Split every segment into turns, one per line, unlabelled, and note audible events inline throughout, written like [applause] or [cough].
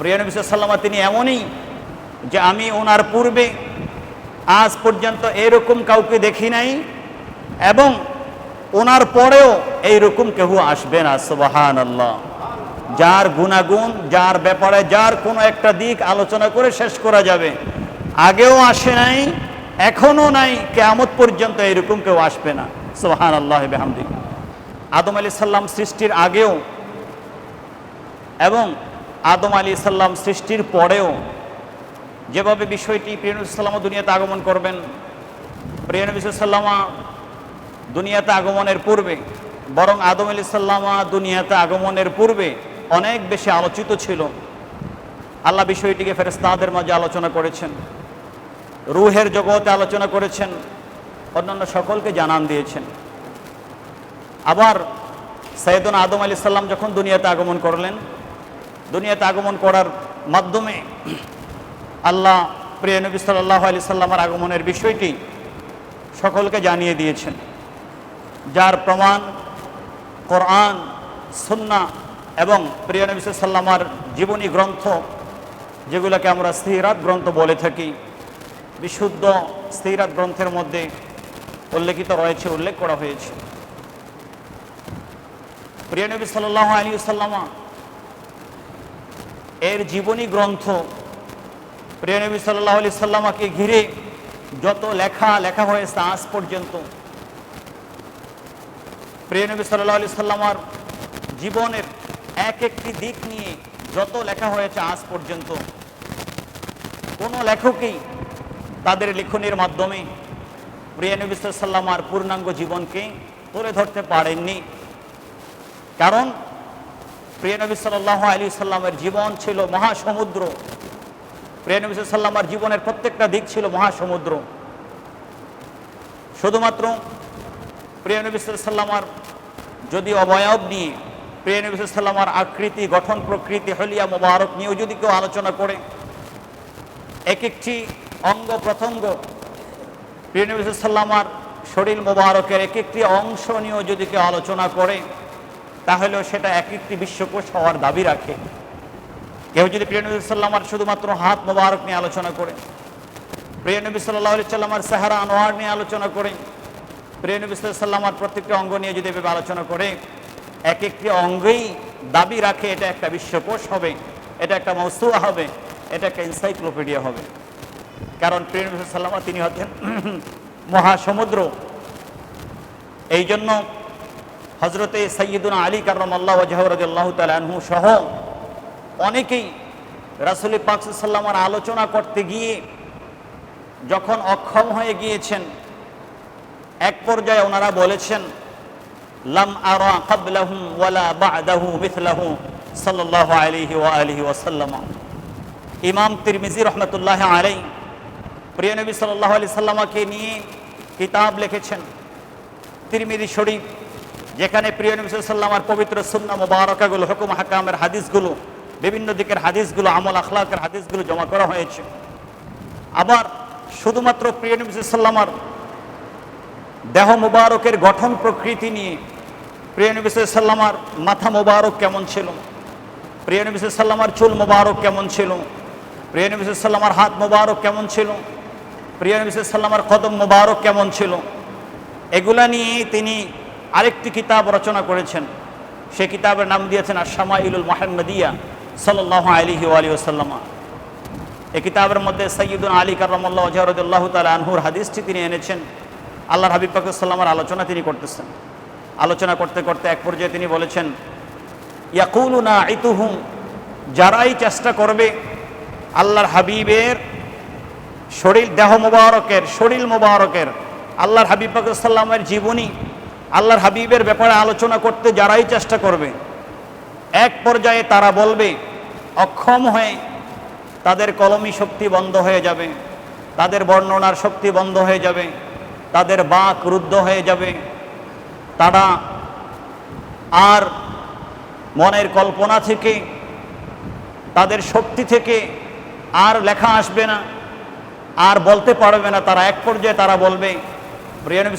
প্রিয় নবী সাল্লামা তিনি এমনই যে আমি ওনার পূর্বে আজ পর্যন্ত এরকম কাউকে দেখি নাই এবং ওনার পরেও এইরকম কেউ আসবে না সুবাহান আল্লাহ যার গুণাগুণ, যার ব্যাপারে যার কোনো একটা দিক আলোচনা করে শেষ করা যাবে। আগেও আসে নাই, এখনও নাই, কেয়ামত পর্যন্ত এরকম কেউ আসবে না সুবাহান আল্লাহ বেহামদি। আদম আলী সাল্লাম সৃষ্টির আগেও এবং আদম আলী সাল্লাম সৃষ্টির পরেও যেভাবে বিষয়টি প্রিয়নবী সাল্লামা দুনিয়াতে আগমন করবেন, প্রিয়নবী সাল্লামা দুনিয়াতে আগমনের পূর্বে, বরং আদম আলী সাল্লামা দুনিয়াতে আগমনের পূর্বে অনেক বেশি আলোচিত ছিল। আল্লাহ বিষয়টিকে ফেরেস্তাদের মাঝে আলোচনা করেছেন, রুহের জগতে আলোচনা করেছেন, অন্যান্য সকলকে জানান দিয়েছেন। আবার সৈয়দন আদম আলী সাল্লাম যখন দুনিয়াতে আগমন করলেন দুনিয়াতে আগমন করার মাধ্যমে আল্লাহ প্রিয় নবী সাল্লাহ আলি সাল্লামার আগমনের বিষয়টি সকলকে জানিয়ে দিয়েছেন। যার প্রমাণ কোরআন সুন্না এবং প্রিয় নবী সাল্লামার জীবনী গ্রন্থ, যেগুলোকে আমরা স্থিরাত গ্রন্থ বলে থাকি, বিশুদ্ধ স্থিরাত গ্রন্থের মধ্যে উল্লেখিত রয়েছে, উল্লেখ করা হয়েছে। প্রিয় নবী সাল্লাহ আলী সাল্লামা এর জীবনী গ্রন্থ প্রিয় নবী সাল্লাহ আলি সাল্লামাকে ঘিরে যত লেখা লেখা হয়েছে আজ পর্যন্ত। প্রিয় নবী সাল্লাহ আলি সাল্লামার জীবনের এক একটি দিক নিয়ে যত লেখা হয়েছে আজ পর্যন্ত, কোনো লেখকই তাদের লেখনের মাধ্যমে প্রিয় নবী সাল্লামার পূর্ণাঙ্গ জীবনকে তুলে ধরতে পারেননি। কারণ প্রিয় নবী সাল্লাহ আলী সাল্লামের জীবন ছিল মহাসমুদ্র। প্রিয় নবী সাল্লামার জীবনের প্রত্যেকটা দিক ছিল মহাসমুদ্র। শুধুমাত্র প্রিয় নবী সাল্লামার যদি অবয়ব নিয়ে প্রিয় নবী সাল্লামার আকৃতি, গঠন প্রকৃতি, হলিয়া মোবারক নিয়েও যদি কেউ আলোচনা করে এক একটি অঙ্গ প্রত্যঙ্গ প্রিয় নবী সাল্লামার শরীর মোবারকের এক একটি অংশ নিয়েও যদি কেউ আলোচনা করে তাহলেও সেটা এক একটি বিশ্বকোষ হওয়ার দাবি রাখে। কেউ যদি প্রিয় নবী সাল্লামার শুধুমাত্র হাত মোবারক নিয়ে আলোচনা করে, প্রিয় নবী সাল্লাহ সাল্লামার সাহারা আনোয়ার নিয়ে আলোচনা করে, প্রিয় নবী সাল্লামার প্রত্যেকটি অঙ্গ নিয়ে যদি এভাবে আলোচনা করে, এক একটি অঙ্গেই দাবি রাখে এটা একটা বিশ্বকোষ হবে, এটা একটা মৌসুয়া হবে, এটা একটা এনসাইক্লোপিডিয়া হবে। কারণ প্রিয় নবী সাল্লামা তিনি হচ্ছেন মহাসমুদ্র। এই জন্য হজরতে সৈয়দুল আলী কারম আল্লাহ ওজাহরদুল্লাহ তালহু সহ অনেকেই রাসুল পাকসাল্লামার আলোচনা করতে গিয়ে যখন অক্ষম হয়ে গিয়েছেন, এক পর্যায়ে ওনারা বলেছেন, লাম আরা কাবলাহু ওয়ালা বাদাহু মিথলাহু সাল্লাল্লাহু আলাইহি ওয়া আলিহি ওয়াসাল্লাম। ইমাম তিরমিজি রহমতুল্লাহ আলাই প্রিয় নবী আলাইহি সাল্লামাকে নিয়ে কিতাব লিখেছেন, তিরমিজি শরীফ। যেখানে প্রিয় নবী সাল্লামার পবিত্র সুন্না মুবারকাগুলো, হুকুম হাকামের হাদিসগুলো, বিভিন্ন দিকের হাদিসগুলো, আমল আখলাকের হাদিসগুলো জমা করা হয়েছে। আবার শুধুমাত্র প্রিয় নবী সাল্লামার দেহ মুবারকের গঠন প্রকৃতি নিয়ে প্রিয় নবী সাল্লামার মাথা মুবারক কেমন ছিল? প্রিয় নবী সাল্লামার চুল মুবারক কেমন ছিল? প্রিয় নবী সাল্লামার হাত মুবারক কেমন ছিল? প্রিয় নবী সাল্লামার কদম মুবারক কেমন ছিল? এগুলা নিয়ে তিনি আরেকটি কিতাব রচনা করেছেন। সে কিতাবের নাম দিয়েছেন আশামা ইলুল মোহাম্মদিয়া সাল্লাহ আলিহি আলী ওসাল্লামা এই কিতাবের মধ্যে সৈয়দুল আলী কারমল্লাহ জহরদুল্লাহ তালা আনহুর হাদিসটি তিনি এনেছেন। আল্লাহর হাবিব পাকুসাল্লামার আলোচনা তিনি করতেছেন। আলোচনা করতে করতে এক পর্যায়ে তিনি বলেছেন, ইয়াকুলু না ইতুহুম যারাই চেষ্টা করবে আল্লাহর হাবিবের শরীর, দেহ মোবারকের, শরীর মোবারকের, আল্লাহর হাবিব পাকুসাল্লামের জীবনী আল্লাহর হাবিবের ব্যাপারে আলোচনা করতে যারাই চেষ্টা করবে, এক পর্যায়ে তারা বলবে, অক্ষম হয়ে তাদের কলমি শক্তি বন্ধ হয়ে যাবে, তাদের বর্ণনার শক্তি বন্ধ হয়ে যাবে, তাদের বাক রুদ্ধ হয়ে যাবে। তারা আর মনের কল্পনা থেকে, তাদের শক্তি থেকে আর লেখা আসবে না, আর বলতে পারবে না। তারা এক পর্যায়ে তারা বলবে, প্রিয় নবী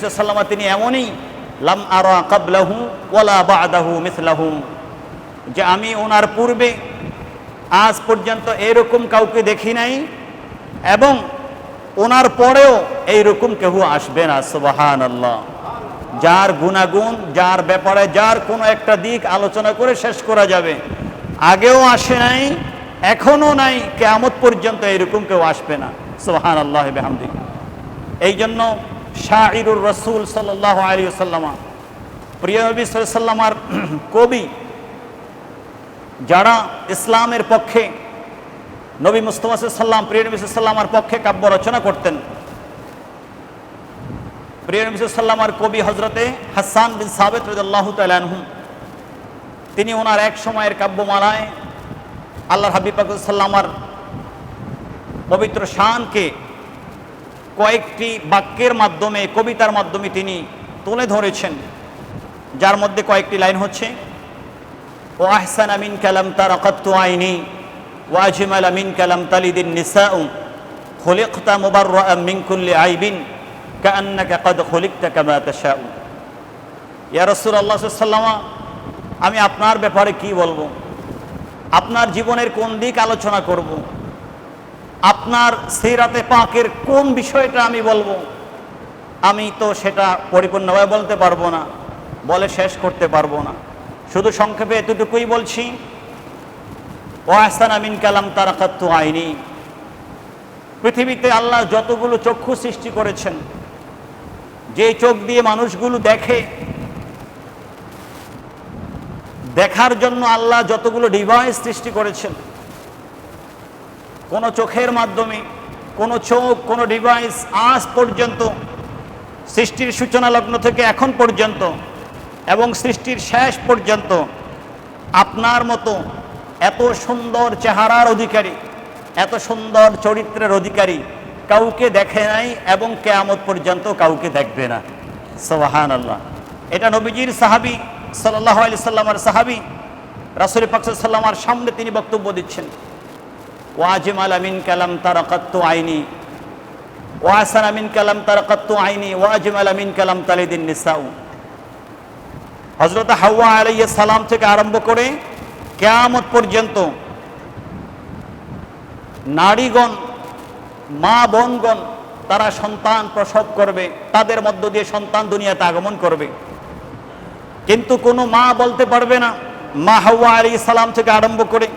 তিনি এমনই লাম আরা কাবলাহু ওয়ালা বাদাহু মিসলাহু। যে আমি ওনার পূর্বে আজ পর্যন্ত এরকম কাউকে দেখি নাই এবং ওনার পরেও এইরকম কেউ আসবে না সুবাহান আল্লাহ যার গুণাগুণ, যার ব্যাপারে যার কোনো একটা দিক আলোচনা করে শেষ করা যাবে। আগেও আসে নাই এখনও নাই, কেয়ামত পর্যন্ত এরকম কেউ আসবে না সুবাহান আল্লাহ বেহামদি এই জন্য শাহিরুর রসুল সাল্লাহ আলী সাল্লামা প্রিয় নবী সাল্লামার [clears throat] কবি যারা ইসলামের পক্ষে নবী মুস্তফা সাল্লাম প্রিয় নবী সাল্লামার পক্ষে কাব্য রচনা করতেন। প্রিয় নবী সাল্লামার কবি হজরতে হাসান বিন সাবেত রদাল্লাহ তালানহু তিনি ওনার এক সময়ের কাব্যমালায় আল্লাহ হাবিব সাল্লামার পবিত্র শানকে কয়েকটি বাক্যের মাধ্যমে, কবিতার মাধ্যমে তিনি তুলে ধরেছেন, যার মধ্যে কয়েকটি লাইন হচ্ছে ও আহসান আমিন কালাম তার অকত্ত আইনি ওয়াজিমাল আমিন কালাম তালিদিন নিসাউ, খলিকতা মুবার মিন কুল্লি আইবিন কান্নাকা কদ খলিকতা কামা তাশাউ। ইয়া রাসূলুল্লাহ সাল্লাল্লাহু আমি আপনার ব্যাপারে কি বলব? আপনার জীবনের কোন দিক আলোচনা করব? আপনার সিরাতে পাকের কোন বিষয়টা আমি বলব? আমি তো সেটা পরিপূর্ণভাবে বলতে পারব না, বলে শেষ করতে পারব না। শুধু সংক্ষেপে এতটুকুই বলছি, ও আহসান আমিন কালাম তারাকাত্তু আইনি। পৃথিবীতে আল্লাহ যতগুলো চক্ষু সৃষ্টি করেছেন, যে চোখ দিয়ে মানুষগুলো দেখে, দেখার জন্য আল্লাহ যতগুলো ডিভাইস সৃষ্টি করেছেন কোনো চোখের মাধ্যমে, কোনো চোখ, কোনো ডিভাইস আজ পর্যন্ত সৃষ্টির সূচনা লগ্ন থেকে এখন পর্যন্ত এবং সৃষ্টির শেষ পর্যন্ত আপনার মতো এত সুন্দর চেহারার অধিকারী, এত সুন্দর চরিত্রের অধিকারী কাউকে দেখে নাই এবং কেয়ামত পর্যন্ত কাউকে দেখবে না। সোহান আল্লাহ এটা নবীজির সাহাবি সাল্লাহ আলি সাল্লামার সাহাবি, রাসুল পাকসাল্লামার সামনে তিনি বক্তব্য দিচ্ছেন। ওয়াজিম আলামিন হাওয়া সালাম থেকে আরম্ভ করে পর্যন্ত নারীগণ, মা বোনগণ তারা সন্তান প্রসব করবে, তাদের মধ্য দিয়ে সন্তান দুনিয়াতে আগমন করবে। কিন্তু কোনো মা বলতে পারবে না। মা হাওয়া আলী সালাম থেকে আরম্ভ করে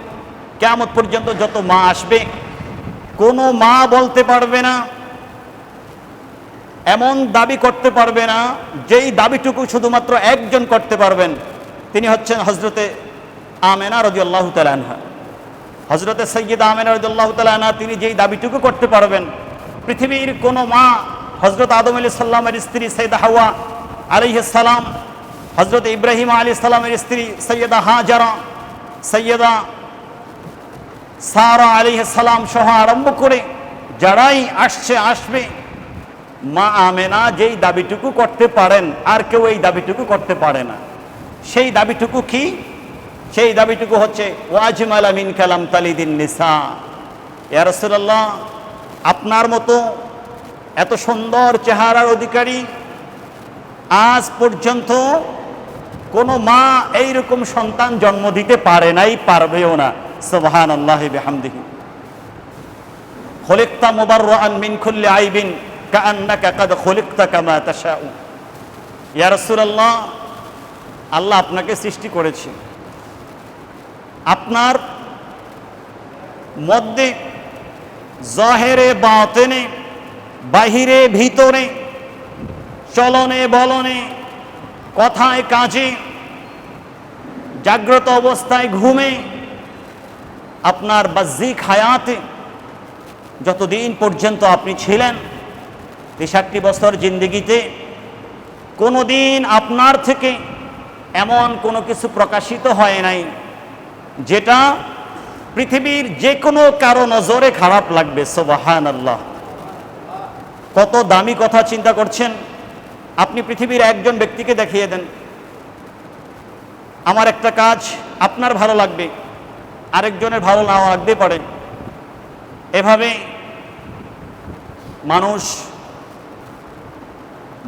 কেমত পর্যন্ত যত মা আসবে, কোনো মা বলতে পারবে না, এমন দাবি করতে পারবে না, যেই দাবিটুকু শুধুমাত্র একজন করতে পারবেন, তিনি হচ্ছেন হজরতে আমেনা রদি আল্লাহ হজরতে সৈয়দ আমেনা রদি আল্লাহ তিনি যেই দাবিটুকু করতে পারবেন, পৃথিবীর কোনো মা হজরত আদম আলী সাল্লামের স্ত্রী সৈয়দ হাওয়া আলিহ সালাম হজরত ইব্রাহিম আলী সালামের স্ত্রী সৈয়দা হাজারা সৈয়দা সারা আলী সালাম সহ আরম্ভ করে যারাই আসছে, আসবে, মা আমেনা যেই দাবিটুকু করতে পারেন, আর কেউ এই দাবিটুকু করতে পারে না। সেই দাবিটুকু কি? সেই দাবিটুকু হচ্ছে, ওয়াজমাল আমিন কালাম তালিদিন নিসা ইয়ারসুল্লাহ আপনার মতো এত সুন্দর চেহারার অধিকারী আজ পর্যন্ত কোনো মা এইরকম সন্তান জন্ম দিতে পারে নাই, পারবেও না। সোহান আল্লাহ বেহামদিহি। খলিকতা মুবাররান মিন আইবিন কাআন্নাকা কাদ খলিকতা কামা ইয়া আল্লাহ আপনাকে সৃষ্টি করেছে। আপনার মধ্যে, জাহেরে বাতেনে, বাহিরে ভিতরে, চলনে বলনে, কথায় কাজে, জাগ্রত অবস্থায় ঘুমে আপনার বাহ্যিক হায়াতে যতদিন পর্যন্ত আপনি ছিলেন, তেষট্টি বছর জিন্দিগিতে কোনো দিন আপনার থেকে এমন কোনো কিছু প্রকাশিত হয় নাই, যেটা পৃথিবীর যে কোনো কারও নজরে খারাপ লাগবে সোবাহান আল্লাহ কত দামি কথা চিন্তা করছেন, আপনি পৃথিবীর একজন ব্যক্তিকে দেখিয়ে দেন। আমার একটা কাজ আপনার ভালো লাগবে। আরেকজনের ভালো নাও লাগতে পারে। এভাবে মানুষ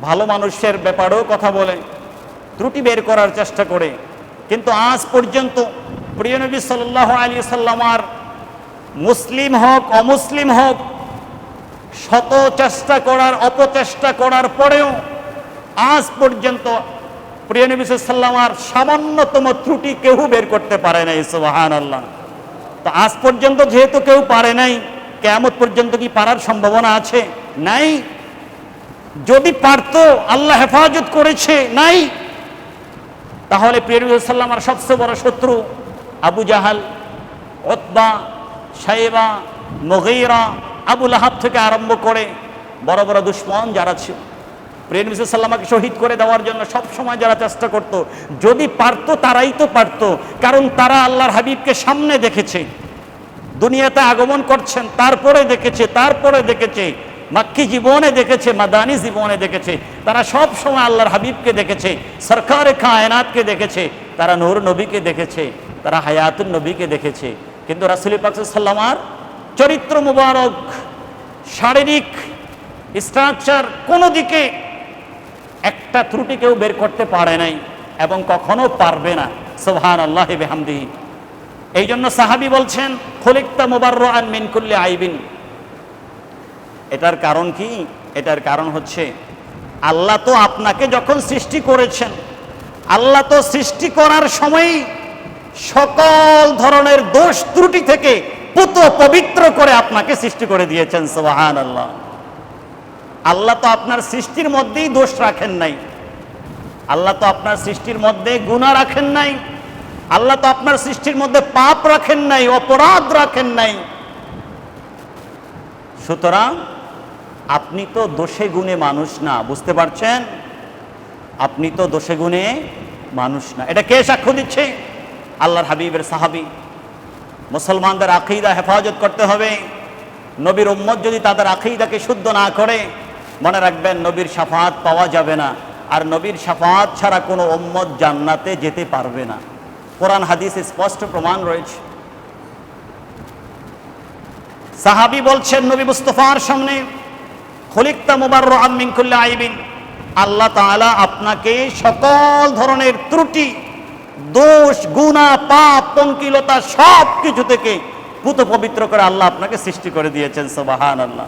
ভালো মানুষের ব্যাপারেও কথা বলে, ত্রুটি বের করার চেষ্টা করে। কিন্তু আজ পর্যন্ত প্রিয় নবী সাল্লাহ আলী সাল্লামার মুসলিম হোক, অমুসলিম হোক, শত চেষ্টা করার, অপচেষ্টা করার পরেও আজ পর্যন্ত প্রিয় নবী সাল্লামার সামান্যতম ত্রুটি কেউ বের করতে পারে নাই সুবাহান আল্লাহ তো আজ পর্যন্ত যেহেতু কেউ পারে নাই কেমন পর্যন্ত কি পারার সম্ভাবনা আছে? নাই। যদি পারতো, আল্লাহ হেফাজত করেছে, নাই। তাহলে প্রিয় নবী সাল্লামার সবচেয়ে বড় শত্রু আবু জাহাল ওতবা সাইবা মগৈরা আবুল আহাব থেকে আরম্ভ করে বড় বড় দুশ্মন যারা ছিল। প্রেম সাল্লামাকে শহীদ করে দেওয়ার জন্য সব সময় যারা চেষ্টা করত, যদি পারতো তারাই তো পারতো, কারণ তারা আল্লাহর হাবিবকে সামনে দেখেছে, দুনিয়াতে আগমন করছেন, তারপরে দেখেছে তারপরে দেখেছে, মাক্কি জীবনে দেখেছে, মাদানি জীবনে দেখেছে, তারা সব সময় আল্লাহর হাবিবকে দেখেছে, সরকারে, কায়নাতকে দেখেছে, তারা নূর নবীকে দেখেছে, তারা হায়াতুল নবীকে দেখেছে, কিন্তু রাসুল পাকসাল্লামার চরিত্র মুবারক, শারীরিক, স্ট্রাকচার কোনো দিকে একটা ত্রুটি কেউ বের করতে পারে নাই এবং কখনো পারবে না। সোহান আল্লাহ বেহামদি এই জন্য সাহাবি বলছেন, খলিকতা মুবার্র আন মিনকুল্লি আইবিন। এটার কারণ কি? এটার কারণ হচ্ছে, আল্লাহ তো আপনাকে যখন সৃষ্টি করেছেন, আল্লাহ তো সৃষ্টি করার সময়ই সকল ধরনের দোষ ত্রুটি থেকে পুত পবিত্র করে আপনাকে সৃষ্টি করে দিয়েছেন সোহান আল্লাহ আল্লাহ তো আপনার সৃষ্টির মধ্যেই দোষ রাখেন নাই। আল্লাহ তো আপনার সৃষ্টির মধ্যে গুণা রাখেন নাই। আল্লাহ তো আপনার সৃষ্টির মধ্যে পাপ রাখেন নাই, অপরাধ রাখেন নাই। সুতরাং আপনি তো দোষে গুণে মানুষ না, বুঝতে পারছেন? আপনি তো দোষে গুণে মানুষ না। এটা কে সাক্ষ্য দিচ্ছে? আল্লাহর হাবিবের সাহাবি। মুসলমানদের আকিদা হেফাজত করতে হবে। নবীর উম্মত যদি তাদের আকিদাকে শুদ্ধ না করে মনে রাখবেন, নবীর সাফাত পাওয়া যাবে না। আর নবীর সাফাত ছাড়া কোনো উম্মত জান্নাতে যেতে পারবে না। কোরআন, হাদিসে স্পষ্ট প্রমাণ রয়েছে। সাহাবি বলছেন, নবী মুস্তফার সামনে, খলিকতা মুবার আমিনকুল্লা আইবিন। আল্লাহ তাআলা আপনাকে সকল ধরনের ত্রুটি, দোষ গুণা পাপ, পঙ্কিলতা সব কিছু থেকে পুত পবিত্র করে আল্লাহ আপনাকে সৃষ্টি করে দিয়েছেন সোবাহান আল্লাহ